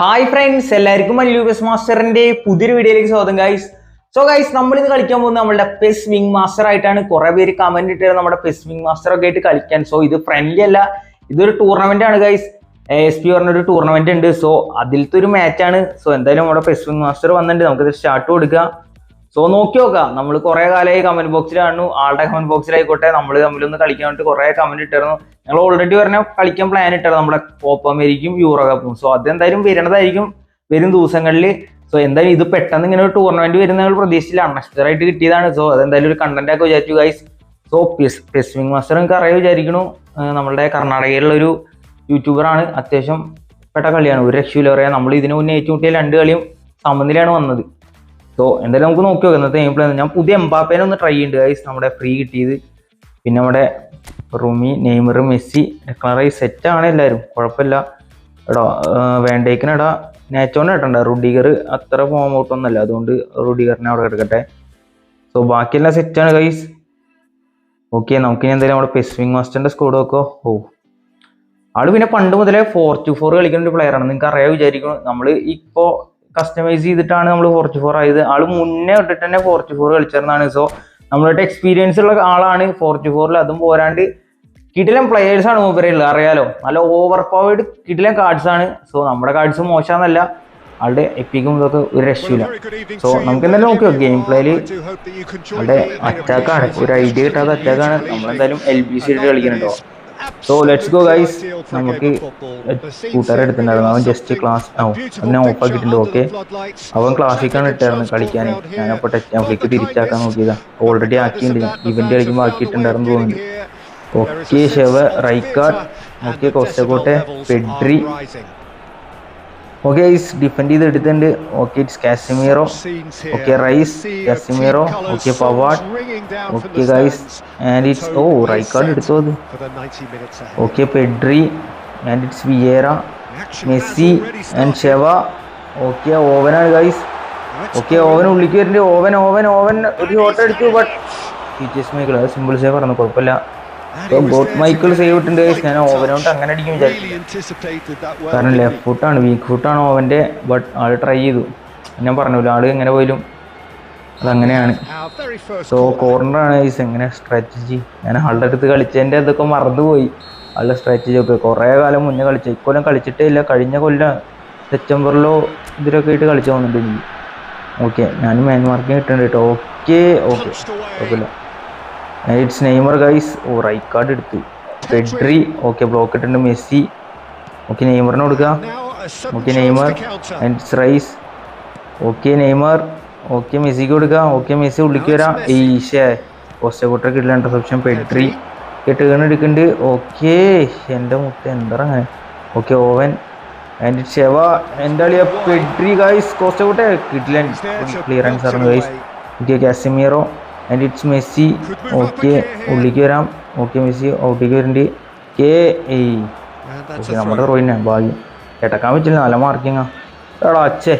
Hi friends എല്ലാവർക്കും മല്ലൂബസ് മാസ്റ്ററിന്റെ പുതിയൊരു വീഡിയോയിലേക്ക് സ്വാഗതം ഗൈസ് സോ ഗൈസ് നമ്മൾ കളിക്കാൻ പോകുന്നത് നമ്മുടെ പെസ് വിങ് മാസ്റ്റർ ആയിട്ടാണ്. കുറെ പേര് കമന്റ് ഇട്ടത് നമ്മുടെ പെസ് വിങ് മാസ്റ്റർ ഒക്കെ ആയിട്ട് കളിക്കാൻ. സോ ഇത് ഫ്രണ്ട്ലി അല്ല. ഇതൊരു ടൂർണമെന്റ് ആണ് ഗൈസ് എസ് പി പറഞ്ഞൊരു ടൂർണമെന്റ് ഉണ്ട്. സോ അതിലത്തെ ഒരു മാച്ചാണ് സോ എന്തായാലും നമ്മുടെ പെസ് വിങ് മാസ്റ്റർ വന്നിട്ടുണ്ട്. നമുക്കിത് സ്റ്റാർട്ട് കൊടുക്കാം. സോ നോക്കി നോക്കാം. നമ്മൾ കുറെ കാലമായി കമന്റ് ബോക്സിൽ കാണുന്നു. ആളുടെ കമന്റ് ബോക്സിലായിക്കോട്ടെ നമ്മൾ തമ്മിലൊന്ന് കളിക്കാൻ വേണ്ടി കുറെ കമന്റ് ഇട്ടിരുന്നു. ഞങ്ങൾ ഓൾറെഡി പറഞ്ഞ കളിക്കാൻ പ്ലാൻ ഇട്ടാണ് നമ്മുടെ കോപ്പ അമേരിക്കും യൂറോ കപ്പും സോ അതെന്തായാലും വരുന്നതായിരിക്കും. വരും ദിവസങ്ങളിൽ സോ എന്തായാലും ഇത് പെട്ടെന്ന് ഇങ്ങനെ ഒരു ടൂർണമെന്റ് വരുന്ന പ്രതീക്ഷിച്ചില്ല. അൺഎക്സ്പെക്ടഡ് ആയിട്ട് കിട്ടിയതാണ്. സോ അതെന്തായാലും ഒരു കണ്ടന്റ് ഒക്കെ വിചാരിച്ചു ഗൈസ് സോ പെസ്വിംഗ് മാസ്റ്റർ നിങ്ങൾക്ക് അറിയാൻ വിചാരിക്കണു നമ്മുടെ കർണാടകയിലുള്ള ഒരു യൂട്യൂബറാണ് അത്യാവശ്യം പെട്ട കളിയാണ്. ഒരു രക്ഷയില്ല പറയാം നമ്മൾ ഇതിനു മുന്നേ ഏറ്റുമുട്ടിയ രണ്ട് കളിയും സമനിലയാണ് വന്നത്. സോ എന്തായാലും നമുക്ക് നോക്കി നോക്കാം. ഇന്നത്തെ ഗെയിം പ്ലേ ഞാൻ പുതിയ എംബാപ്പേനെ ഒന്ന് ട്രൈ ചെയ്യുന്നുണ്ട് ഗൈസ് നമ്മുടെ ഫ്രീ കിട്ടിയത്. പിന്നെ നമ്മുടെ റുമി നെയ്മർ മെസ്സി ഡെക്ലറൈ സെറ്റ് ആണ് എല്ലാവരും കുഴപ്പമില്ല. എടാ വേണ്ടേക്കിനെടാ നേച്ചോനെ ഇട്ടണ്ട റുഡിഗർ അത്ര ഫോം ഔട്ടൊന്നുമല്ല അതുകൊണ്ട് റുഡിഗറിനെ അവിടെ കിടക്കട്ടെ. സോ ബാക്കിയെല്ലാം സെറ്റാണ് ഗൈസ് ഓക്കെ നമുക്കിനി എന്തായാലും നമ്മുടെ പെസ്വിങ് മാസ്റ്ററിന്റെ സ്കോഡ് നോക്കോ. ഓ. ആൾ പിന്നെ പണ്ട് മുതലേ ഫോർ ടു ഫോർ കളിക്കുന്ന ഒരു പ്ലെയർ ആണ്. നിങ്ങൾക്ക് അറിയാൻ വിചാരിക്കുന്നു. നമ്മൾ ഇപ്പോൾ കസ്റ്റമൈസ് ചെയ്തിട്ടാണ് നമ്മൾ ഫോർട്ടി ഫോർ ആയത്. ആൾ മുന്നേ ഇട്ടിട്ട് തന്നെ ഫോർട്ടി ഫോർ കളിച്ചിരുന്നതാണ്. സോ നമ്മളായിട്ട് എക്സ്പീരിയൻസ് ഉള്ള ആളാണ് ഫോർട്ടി ഫോറിൽ അതും പോരാണ്ട് കിടിലം പ്ലെയേഴ്സ് ആണ് മൂപ്പരയുള്ളത് അറിയാലോ? നല്ല ഓവർ പവേഡ് കിടിലം കാർഡ്സ് ആണ്. സോ നമ്മുടെ കാർഡ്സ് മോശമെന്നല്ല ആളുടെ എപ്പിക്കും ഇതൊക്കെ ഒരു രക്ഷയില്ല. സോ നമുക്ക് എന്തായാലും നോക്കിയോ ഗെയിം പ്ലേയിൽ ആളുടെ അറ്റാക്കാണ് ഒരു ഐഡിയ കിട്ടാത്ത അറ്റാക്കാണ് നമ്മളെന്തായാലും എൽ ബി സി കളിക്കുന്നുണ്ടോ. സോ ലെറ്റ്സ് ഗോ ഗൈസ് നമുക്ക് കൂട്ടുകാരെ എടുത്തിട്ടുണ്ടായിരുന്നു അവൻ ജസ്റ്റ് ക്ലാസ് ആവും അവനെ ഓഫ് ആക്കിയിട്ടുണ്ട് ഓക്കെ അവൻ ക്ലാസ്സിക്കാണ് ഇട്ടായിരുന്നു കളിക്കാൻ. ഞാനപ്പോൾ ടച്ച് ഫ്ലിക്ക് തിരിച്ചാക്കാൻ നോക്കിയതാ. ഓൾറെഡി ആക്കിയിട്ടുണ്ട്. ഞാൻ ഇവന്റ് കളിക്കുമ്പോൾ ആക്കിയിട്ടുണ്ടായിരുന്നു തോന്നുന്നു. ഓക്കെ ഷെവ റൈക്കാർഡ് ഓക്കെ കോസ്റ്റക്കോട്ടെ പെഡ്രി ഓക്കെ ഐസ് ഡിഫെൻഡ് ചെയ്ത് എടുത്തിട്ടുണ്ട്. Okay it's Casemiro okay Rice Casemiro okay Pavard okay guys and it's oh Rijkaard എടുത്തു അത് okay Pedri and it's Vieira Messi and Sheva okay ഓവനാണ് guys okay Owen ഉള്ളിക്ക് വരുന്നുണ്ട്. Owen Owen Owen ഒരു shot എടുത്തു but teachers മേഖല simple save പറഞ്ഞു കുഴപ്പമില്ല. Boat Michael save ഇട്ടുണ്ട്. ഞാൻ ഓവനോട്ട് അങ്ങനെ അടിക്കും വിചാരിച്ചില്ല കാരണം ലെഫ്റ്റ് ഫുട്ടാണ് വീക്ക് ഫുട്ടാണ് ഓവന്റെ ബട്ട് ആൾ ട്രൈ ചെയ്തു. ഞാൻ പറഞ്ഞില്ല ആൾ എങ്ങനെ പോയാലും അതങ്ങനെയാണ്. സോ കോർണറാണ് ഈസ് എങ്ങനെ സ്ട്രാറ്റജി ഞാൻ ആളുടെ അടുത്ത് കളിച്ചതിന്റെ ഇതൊക്കെ മറന്നുപോയി. ആളുടെ സ്ട്രാറ്റജി ഒക്കെ. കുറേ കാലം മുന്നേ കളിച്ചു. ഇക്കൊല്ലം കളിച്ചിട്ടേ ഇല്ല. കഴിഞ്ഞ കൊല്ലം സെപ്റ്റംബറിലോ ഇതിലൊക്കെ ആയിട്ട് കളിച്ചു പോകുന്നുണ്ട് ഓക്കെ ഞാൻ മാൻ മാർക്കിങ് ഇട്ടുണ്ട് കേട്ടോ ഓക്കെ ഓക്കെ കുഴപ്പമില്ല. It's Neymar guys oh right card എടുത്തു. പെഡ്രി ഓക്കെ ബ്ലോക്ക് ഇട്ടുണ്ട് മെസ്സി. ഓക്കെ നെയ്മറിന് കൊടുക്കുക okay Neymar it's Rice okay Neymar okay മെസ്സിക്ക് കൊടുക്കുക ഓക്കെ മെസ്സി ഉള്ളിക്ക് വരാം. ഈശേ കോസ്റ്റക്കോട്ടർ കിട്ടില്ല. ഇന്റർസെപ്ഷൻ പെഡ്രി ടേൺ എടുക്കുന്നുണ്ട് ഓക്കെ എന്റെ മുട്ട എന്താ ഓക്കെ ഓവൻ ആൻഡ് ഷെവ എന്റെ അളിയ പെഡ്രി ഗൈസ് കോസ്റ്റക്കോട്ടെ കിട്ടില്ല. ക്ലിയറൻസ് ആണ് guys okay Casemiro and it's Messi okay ഉള്ളിക്ക് വരാം. Okay Messi. ഔട്ടിക്ക് വരുന്നുണ്ട് കെ ഏയ് ഓക്കെ നമ്മുടെ റോയിനെ ഭാഗ്യം. കേട്ടക്കാൻ പറ്റില്ല നല്ല മാർക്കിങ്ങാ എടാ അച്ഛേ.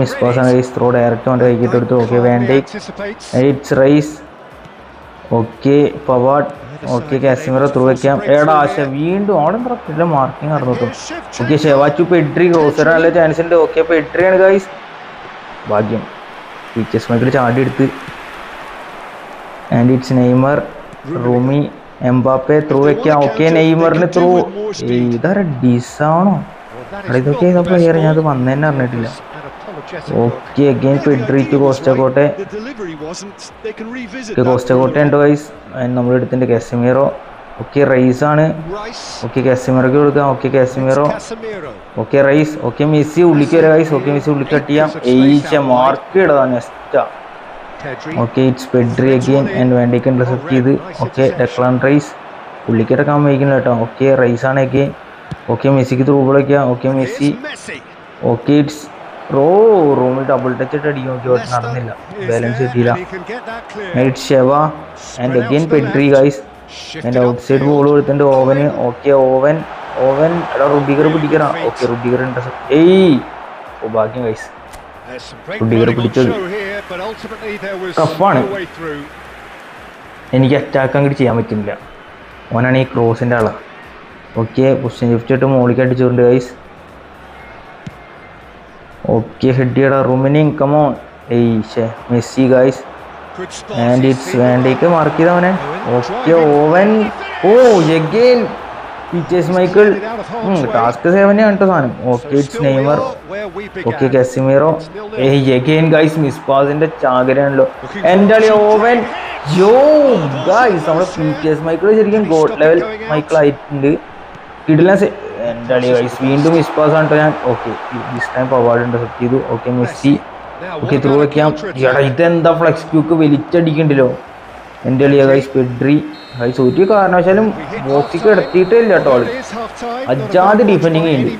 മിസ് പാസ് ആണ് ഗൈസ് ത്രോ ഡയറക്റ്റ് കൊണ്ട് കൈക്കിട്ട് എടുത്തു. ഓക്കെ വേണ്ടേ it's Rice okay Pavard okay Casemiro through വെക്കാം. എടാ ആശ വീണ്ടും അവിടെ എന്താ മാർക്കിംഗ് നടന്നു ഓക്കെ ഷെവാച്ചു പെഡ്രി ക്രോസ് നല്ല ചാൻസ് ഉണ്ട്. ഓക്കെ പെഡ്രിയാണ് ഗൈസ് ഭാഗ്യം. ടീച്ചേഴ്സ് മൈക്കിൽ ചാടി എടുത്ത്. ആൻഡ് ഇറ്റ്സ് നെയ്മർ റൂമി എംബാപ്പെ ത്രൂ വെക്കാം ഓക്കെ നെയ്മറിന് ത്രൂ ഇതാ ഡിസാണോ ഇതൊക്കെ ഏതാ പ്ലെയർ ഞാൻ അത് വന്നതന്നെ അറിഞ്ഞിട്ടില്ല. ഓക്കെ അഗെയിൻ ടു കോസ്റ്റക്കോട്ടെ കോസ്റ്റക്കോട്ടെ ഉണ്ട് വൈസ് നമ്മൾ എടുത്തിട്ടുണ്ട് കാസിമീറോ ഓക്കെ റൈസ് ആണ്. ഓക്കെ കാസിമീറോക്ക് കൊടുക്കാം. Okay Casemiro. Okay Rice. Okay Messi ഉള്ളിക്ക് വരെ റൈസ് ഓക്കെ മെസ്സി ഉള്ളിക്ക് കട്ട് ചെയ്യാം. ഏയ്ച്ച മാർക്ക് ഇടാ നെക്സ്റ്റാ okay it's Pedri again and വേണ്ടേക്ക് intercept ചെയ്ത് ഓക്കെ ഡെക്ലാൻ റൈസ് ഉള്ളിക്ക് ഇടക്കാൻ വൈകുന്നു കേട്ടോ. ഓക്കെ റൈസ് ആണ് അഗെയിൻ ഓക്കെ മെസ്സിക്ക് ത്രൂ ബോൾ വയ്ക്കാം ഓക്കെ മെസ്സി. ഓക്കെ ഇറ്റ്സ് റോ റൂമിൽ ഡബിൾ ടച്ച് ഇട്ട് അടിക്കും. നോക്കി നടന്നില്ല. ബാലൻസ് കിട്ടിയില്ല. It's Sheva and again Pedri guys and outside ball കൊടുത്തിട്ടുണ്ട് ഓവന് ഓക്കെ ഓവൻ ഓവൻ എടാ റുബിഗർ പിടിക്കണ ഓക്കെ റുബിഗർ ഏയ് ഓ ഭാഗ്യം വൈസ് റുഡിഗർ പിടിച്ചത്. ടഫാണ്. എനിക്ക് അറ്റാക്ക് അങ്ങോട്ട് ചെയ്യാൻ പറ്റുന്നില്ല. ഓനാണ് ഈ ക്രോസിന്റെ ആളാ. ഓക്കെ പൊസിഷൻ ഷിഫ്റ്റ് ഇട്ട് മോളിക്ക് അടിച്ചുകൊണ്ട് ഗൈസ് ഓക്കെ ഹെഡ് ചെയ്യടാ. റൂമിനിങ് കമോൺ ഏയ് ഷേ മെസ്സി ഗൈസ്. ആൻഡ് ഇറ്റ്സ് വേണ്ടിക്ക് മാർക്ക് ചെയ്തവനെ ഓക്കെ ഓവൻ ഓ എഗെയിൻ ടീച്ചേഴ്സ് മൈക്കിൾ ടാസ്ക് സേവനെ കണ്ടോ സാധനം. Okay it's Neymar okay Casemiro hey again guys miss പാസിന്റെ ചാകരയാണല്ലോ. എന്റെ അളി ഓവൻ യോ ഗൈസ് നമ്മുടെ ടീച്ചേഴ്സ് മൈക്കിൾ ശരിക്കും ഗോഡ് ലെവൽ മൈക്കിൾ ആയിട്ടുണ്ട്. കിടില എന്റെ അളി ഗൈസ് വീണ്ടും മിസ് പാസ് ആണ് കേട്ടോ ഞാൻ. ഓക്കെ ദിസ് ടൈം അവാർഡ് ഉണ്ട്. സെറ്റ് ചെയ്തു. Okay Messi. ഓക്കെ ത്രൂ വയ്ക്കാം എടാ ഇതെന്താ ഫ്ലെക്സ് ക്യൂക്ക് വലിച്ചടിക്കണ്ടല്ലോ? എന്റെ എളിയ ഗൈസ് പെഡ്രി ഗൈസ് ഒരു കാരണവശാലും ബോക്സിക്ക് എടുത്തിട്ടേ ഇല്ല കേട്ടോ ആൾ. അജാതി ഡിഫെൻഡിങ് ഉണ്ട്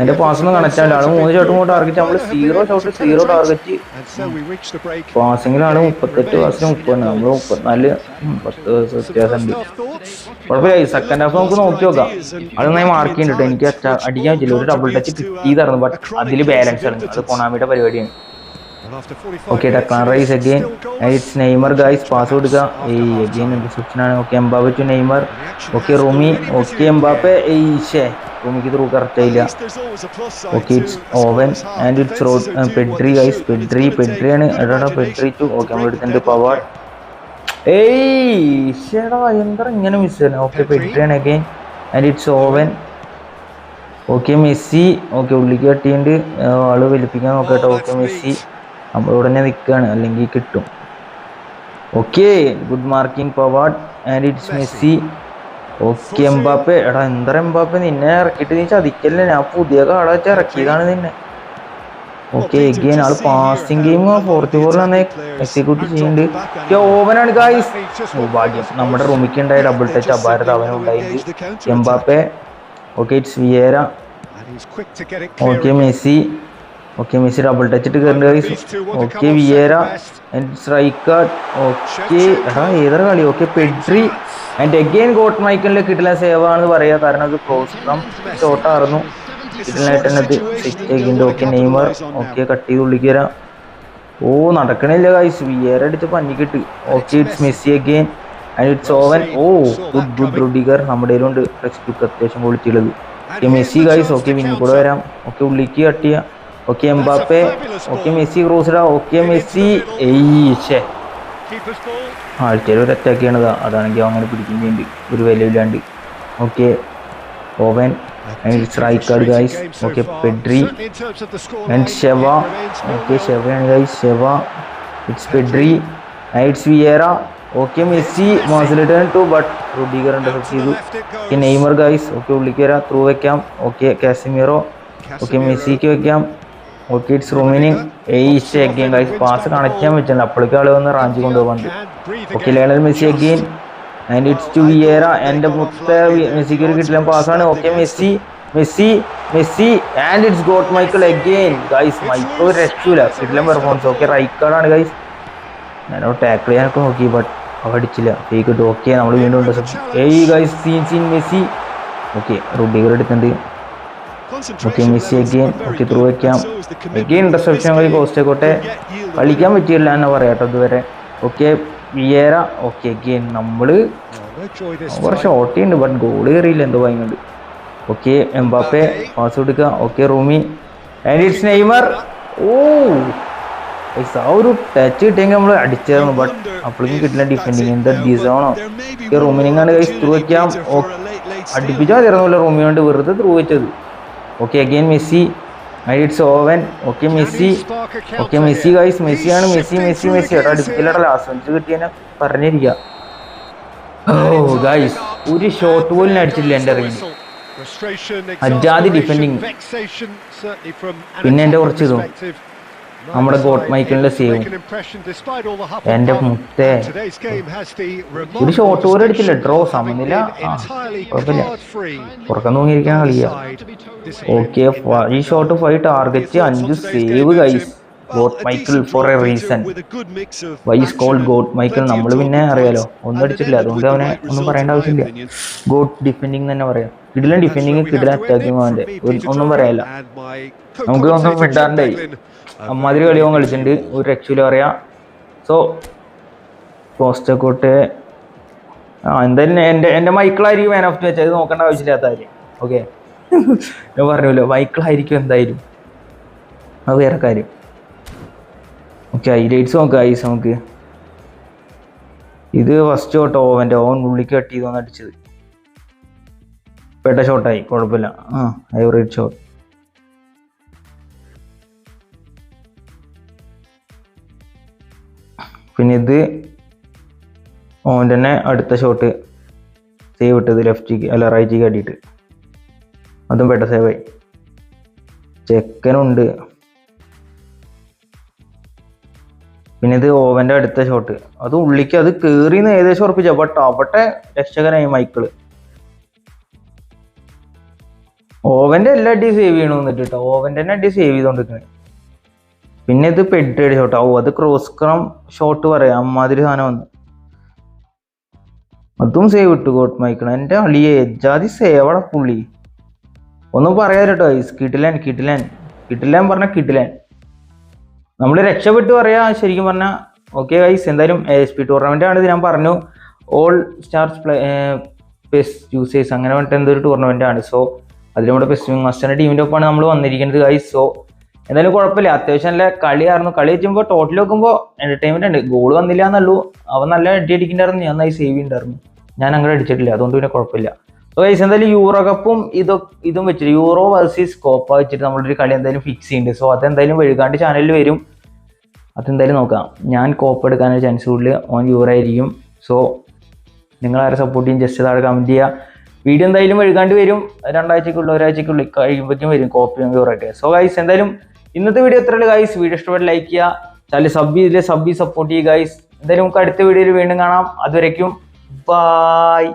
എന്റെ പാസ് കണക്ട് ആണ് ആൾ മൂന്ന് ഷോട്ട് മൂന്ന് ടാർഗറ്റ് നമ്മൾ സീറോ ഷോട്ട് സീറോ ടാർഗറ്റ് പാസിങ്ങിലാണ് മുപ്പത്തെട്ട് പാസിന് മുപ്പത് നമ്മൾ മുപ്പത്തിനാല് പത്ത് വ്യത്യാസമുണ്ട് കുഴപ്പമില്ല. സെക്കൻഡ് ഹാഫ് നമുക്ക് നോക്കി നോക്കാം. അത് നന്നായി മാർക്ക് ചെയ്യുന്നുണ്ട് എനിക്ക് അടിക്കാൻ പറ്റില്ല. ഒരു ഡബിൾ ടച്ച് കിട്ടിയതായിരുന്നു ബട്ട് അതിൽ ബാലൻസ് ആണ്. അത് കൊണാമിയുടെ പരിപാടിയാണ്. Okay Declan Rice again it's Neymar guys pass കൊടുക്കുക. ഈ again സ്വിച്ചിനാണ് okay Mbappe to Neymar okay Rumi okay Mbappe ഈ ഷേ റൂമിക്ക് through കറക്റ്റായില്ല okay it's Owen and it's Rod Pedri guys Pedri പെഡ്രിയാണ് എടാടാ പെഡ്രി ടു ഓക്കെ നമ്മൾ എടുത്തിട്ടുണ്ട് പവർ ഏയ് ഷേടാ എന്താ ഇങ്ങനെ മിസ് ചെയ്യണം okay പെഡ്രിയാണ് again and it's Owen okay Messi. Okay ഉള്ളിക്ക് കട്ടിയുണ്ട്. ആൾ വലിപ്പിക്കാൻ നോക്കട്ടെ. Okay Messi. നമ്മൾ ഉടനെ നിൽക്കുകയാണ് അല്ലെങ്കിൽ കിട്ടും. Okay good marking Pavard and it's Messi. Okay Mbappe. എടാ എന്താ എംബാപ്പെ നിന്നെ ഇറക്കിയിട്ട് നീ ചതിക്കല്ലേ? ഞാൻ പുതിയ കാട വെച്ച് ഇറക്കിയതാണ് നിന്നെ. Okay again all passing game fourth ഫോറിലാണ് execute ചെയ്യുന്നുണ്ട് ഓവനാണ് ഗായ്സ് ഭാഗ്യം നമ്മുടെ റൂമിക്ക് ഉണ്ടായ ഡബിൾ ടച്ച് അപാരത അവനുണ്ടായിട്ട് Mbappe. Okay it's Vieira okay Messi. Okay Messi double touch ഇട്ട് കയറേണ്ട guys okay Vieira and striker okay എടാ ഏതൊരു കളി? Okay Pedri and again goat മൈക്കലിൽ കിട്ടില്ല സേവ് ആണെന്ന് പറയാ. കാരണം അത് ക്രോസ് ഷോട്ടായിരുന്നു കിട്ടലായിട്ട് തന്നെ അത് set okay Neymar okay cut ചെയ്ത് ഉള്ളിക്ക് വരാം. ഓ നടക്കണില്ല ഗൈസ് വിയേര അടിച്ച് പഞ്ഞിക്കിട്ട് okay it's Messi again and it's Owen oh good good Rudiger നമ്മുടെ കയ്യിലുണ്ട്. ബുക്ക് അത്യാവശ്യം ക്വാളിറ്റി ഉള്ളത് ഓക്കെ മെസ്സി ഗൈസ് ഓക്കെ പിന്നെ കൂടെ വരാം. ഓക്കെ ഉള്ളിക്ക് കട്ട് ചെയ്യാം. Okay Mbappe okay Messi cross ഇടാം ഓക്കെ മെസ്സി ഏയ്ഷേ ആഴ്ചയിൽ ഒരു അറ്റാക്ക് ചെയ്യണത്. അതാണെങ്കിൽ അങ്ങനെ പിടിക്കുന്നുണ്ട്. ഒരു വിലയില്ലാണ്ട്. Okay. Owen സ്ട്രൈക്കാർഡ് guys okay Pedri and Sheva okay ഷെവയാണ് guys Sheva it's Pedri it's Vieira okay Messi മാസിലിട്ടൻ to but Rudiger intercept ചെയ്തു. ഓക്കെ നെയ്മർ ഗൈസ് ഓക്കെ ഉള്ളിക്ക് വരാം. ത്രൂ വെക്കാം. ഓക്കെ കാസിമീറോ ഓക്കെ മെസ്സിക്ക് വെക്കാം. ഓക്കെ ഇറ്റ്സ് റൂമിനിങ് എയ്സ് again guys pass connect ചെയ്യാൻ പറ്റില്ല അപ്പോഴേക്ക് ആൾ വന്ന് റാഞ്ചി കൊണ്ടുപോകുന്നുണ്ട്. Okay Lionel Messi again and it's to Vieira എന്റെ മുത്ത മെസ്സിക്ക് ഒരു കിട്ടില്ല. പാസ്സാണ് okay Messi Messi Messi and it's goat Michael again guys Michael ഒരു രക്ഷയില്ല കിട്ടില്ല പെർഫോമൻസ് ഓക്കെ റൈക്കാർഡാണ് ഗൈസ് ഞാനോ ടാക്കിൾ ചെയ്യാനൊക്കെ നോക്കി ബട്ട് അവ അടിച്ചില്ല. ഫേക്ക് ഇട്ട്. ഓക്കെ നമ്മൾ വീണ്ടും ഉണ്ട്. Hey guys scene scene Messi okay Rudiger എടുത്തിട്ടുണ്ട് okay Messi again okay through വയ്ക്കാം അഗെയിൻ ഇന്റർസെപ്ഷൻ വഴി പോസ്റ്റ് ആയിക്കോട്ടെ. കളിക്കാൻ പറ്റിയില്ല എന്ന് പറയാട്ടോ ഇതുവരെ. ഓക്കെ വിയേറ ഓക്കെ അഗെയിൻ നമ്മൾ കുറച്ച് ഷോട്ട് ഉണ്ട് ബട്ട് ഗോൾ കയറിയില്ല എന്തോ ഭയങ്കര ഓക്കെ എംബാപ്പെ പാസ് കൊടുക്കുക. ഓക്കെ റൂമി. ആൻഡ് ഇറ്റ്സ് നെയ്മർ ഓ ആ ഒരു ടച്ച് കിട്ടിയെങ്കിൽ നമ്മൾ അടിച്ചായിരുന്നു ബട്ട് അപ്പോഴേക്കും കിട്ടില്ല ഡിഫെൻഡിങ് എന്താ ഡിസോണോ ഓക്കെ റൂമിനിങ് ആണ് ഗൈസ് ത്രൂ വയ്ക്കാം അടുപ്പിച്ചാൽ മതിയായിരുന്നല്ലോ റൂമിനോണ്ട് വെറുതെ ത്രൂ വെച്ചത്. Okay again Messi it's Owen okay Messi okay Messi guys മെസ്സിയാണ് Messi Messi Messi എടാ അടുപ്പിച്ചില്ലടാ ലാസ്റ്റ് അഞ്ച് കിട്ടിയെന്നെ പറഞ്ഞിരിക്കുക ഓ ഗൈസ് ഒരു ഷോട്ട് പോലും അടിച്ചില്ല എന്റെ റീമിൽ അജാതി defending. പിന്നെ എന്റെ കുറച്ച് ഇതും. നമ്മുടെ ഗോട്ട് മൈക്കിളിന്റെ സേവും എന്റെ മുത്തേ. ഒരു ഷോട്ട് പോലും അടിച്ചില്ല ഡ്രോ സമനില. കുഴപ്പമില്ല. പുറക്കം തൂങ്ങിയിരിക്കാൻ കളിയ ഓക്കെ ഈ ഷോട്ട് ഫൈവ് ടാർഗറ്റ് അഞ്ച് save guys goat Michael for a reason why's called goat Michael? നമ്മൾ പിന്നെ അറിയാലോ. ഒന്നും അടിച്ചിട്ടില്ല. അതുകൊണ്ട് അവനെ ഒന്നും പറയേണ്ട ആവശ്യമില്ല. ഗോട്ട് ഡിഫെൻഡിങ് തന്നെ പറയാം. കിടിലൻ ഡിഫെൻഡിങ് കിടിലൻ അറ്റാക്കിങ് അവന്റെ ഒന്നും പറയാല്ല. നമുക്ക് ഒന്നും വിടാണ്ടായി. അമ്മാതിരി കളി കളിച്ചിട്ടുണ്ട്. ഒരു രക്ഷയിലും പറയാ. സോ പോസ്റ്റക്കോട്ടെ ആ എന്തായാലും എന്റെ എന്റെ മൈക്കിളായിരിക്കും മാൻ ഓഫ് ദി മാച്ച് അത് നോക്കേണ്ട ആവശ്യമില്ലാത്ത കാര്യം ഓക്കെ ഞാൻ പറഞ്ഞല്ലോ മൈക്കിളായിരിക്കും എന്തായാലും. അത് വേറെ കാര്യം. ഓക്കെ ഹൈലൈറ്റ്സ് നോക്കുക ഐസ് നമുക്ക്. ഇത് ഫസ്റ്റ് ഷോട്ട് ഓവന്റെ ഓവൻ ഉള്ളിക്ക് കട്ട് ചെയ്തോന്ന് അടിച്ചത് പെട്ട ഷോട്ടായി കുഴപ്പമില്ല. ആ ഹൈബ്രിഡ് ഷോട്ട് പിന്നെ ഇത് ഓന്റെ തന്നെ അടുത്ത ഷോട്ട് സേവ് ഇട്ടത് ലെഫ്റ്റിക്ക് അല്ല റൈറ്റിക്ക് അടിയിട്ട് അതും പെട്ട സേവായി ചെക്കനുണ്ട്. പിന്നെ ഇത് ഓവന്റെ അടുത്ത ഷോട്ട് അത് ഉള്ളിക്ക് അത് കയറിന്ന് ഏകദേശം ഉറപ്പിച്ച. ബട്ട് അവിടെ രക്ഷകനായി മൈക്കിൾ. ഓവന്റെ എല്ലാ അടിയും സേവ് ചെയ്യണമെന്നിട്ട് കേട്ടോ ഓവന്റെ തന്നെ അടി സേവ് ചെയ്തോണ്ടിരിക്കണേ. പിന്നെ ഇത് പെഡ് ഷോട്ട് ഓ അത് ക്രോസ് ക്രം ഷോട്ട് പറയാം. അമ്മാതിരി സാധനം വന്നു. അതും സേവ് ഇട്ടു കോട്ട് മയക്കണം എന്റെ അളിയെ ജാതി സേവട പുള്ളി. ഒന്നും പറയാ കേട്ടോ കിട്ടിലാൻ കിട്ടിലാൻ കിട്ടിലാൻ പറഞ്ഞ കിട്ടിലാൻ നമ്മൾ രക്ഷപ്പെട്ട് പറയാ ശരിക്കും പറഞ്ഞാൽ ഓക്കെ ഗൈസ് എന്തായാലും എസ് പി ടൂർണമെന്റ് ആണ് ഇത് ഞാൻ പറഞ്ഞു. All stars play PES users അങ്ങനെ പറഞ്ഞിട്ട് എന്തൊരു ടൂർണമെന്റ് ആണ്. സോ അതിൽ നമ്മുടെ പെസ് മാസ്റ്ററിന്റെ ടീമിന്റെ ഒപ്പമാണ് നമ്മൾ വന്നിരിക്കുന്നത് ഗൈസ് സോ എന്തായാലും കുഴപ്പമില്ല. അത്യാവശ്യം നല്ല കളിയായിരുന്നു. കളി വെച്ചുമ്പോൾ ടോട്ടൽ നോക്കുമ്പോൾ എന്റർടൈൻമെന്റ് ഉണ്ട്. ഗോൾ വന്നില്ല എന്നുള്ളൂ അവൻ നല്ല അടി അടിക്കുന്നുണ്ടായിരുന്നു ഞാൻ നന്നായി സേവ് ചെയ്യുന്നുണ്ടായിരുന്നു. ഞാൻ അങ്ങനെ അടിച്ചിട്ടില്ല. അതുകൊണ്ട് പിന്നെ കുഴപ്പമില്ല. സോ ഗൈസ് എന്തായാലും യൂറോ കപ്പും ഇതോ ഇതും വെച്ചിട്ട് യൂറോ വേഴ്സീസ് കോപ്പ വെച്ചിട്ട് നമ്മളൊരു കളി എന്തായാലും ഫിക്സ് ചെയ്യുന്നുണ്ട്. സോ അതെന്തായാലും വഴുകാണ്ട് ചാനലിൽ വരും. അതെന്തായാലും നോക്കാം. ഞാൻ കോപ്പ് എടുക്കാനൊരു ചാൻസ് കൂടുതൽ. ഓൺ യൂറോ ആയിരിക്കും. സോ നിങ്ങൾ ആരെ സപ്പോർട്ട് ചെയ്യും. ജസ്റ്റ് താഴെ കമന്റ് ചെയ്യുക വീഡിയോ എന്തായാലും വഴുകാണ്ട് വരും. രണ്ടാഴ്ചക്കുള്ളിൽ ഒരാഴ്ചക്കുള്ളിൽ കഴിയുമ്പോഴേക്കും വരും. കോപ്പിയും യൂറോ ഒക്കെ സോ ഗൈസ് എന്തായാലും ഇന്നത്തെ വീഡിയോ എത്ര ഗൈസ് വീഡിയോ ഇഷ്ടപ്പെട്ട് ലൈക്ക് ചെയ്യുക. ചാനൽ സബ് ചെയ്തില്ലേ സബ് സപ്പോർട്ട് ചെയ്യുക ഗൈസ് എന്തായാലും നമുക്ക് അടുത്ത വീഡിയോയിൽ വീണ്ടും കാണാം. അതുവരയ്ക്കും ബായ്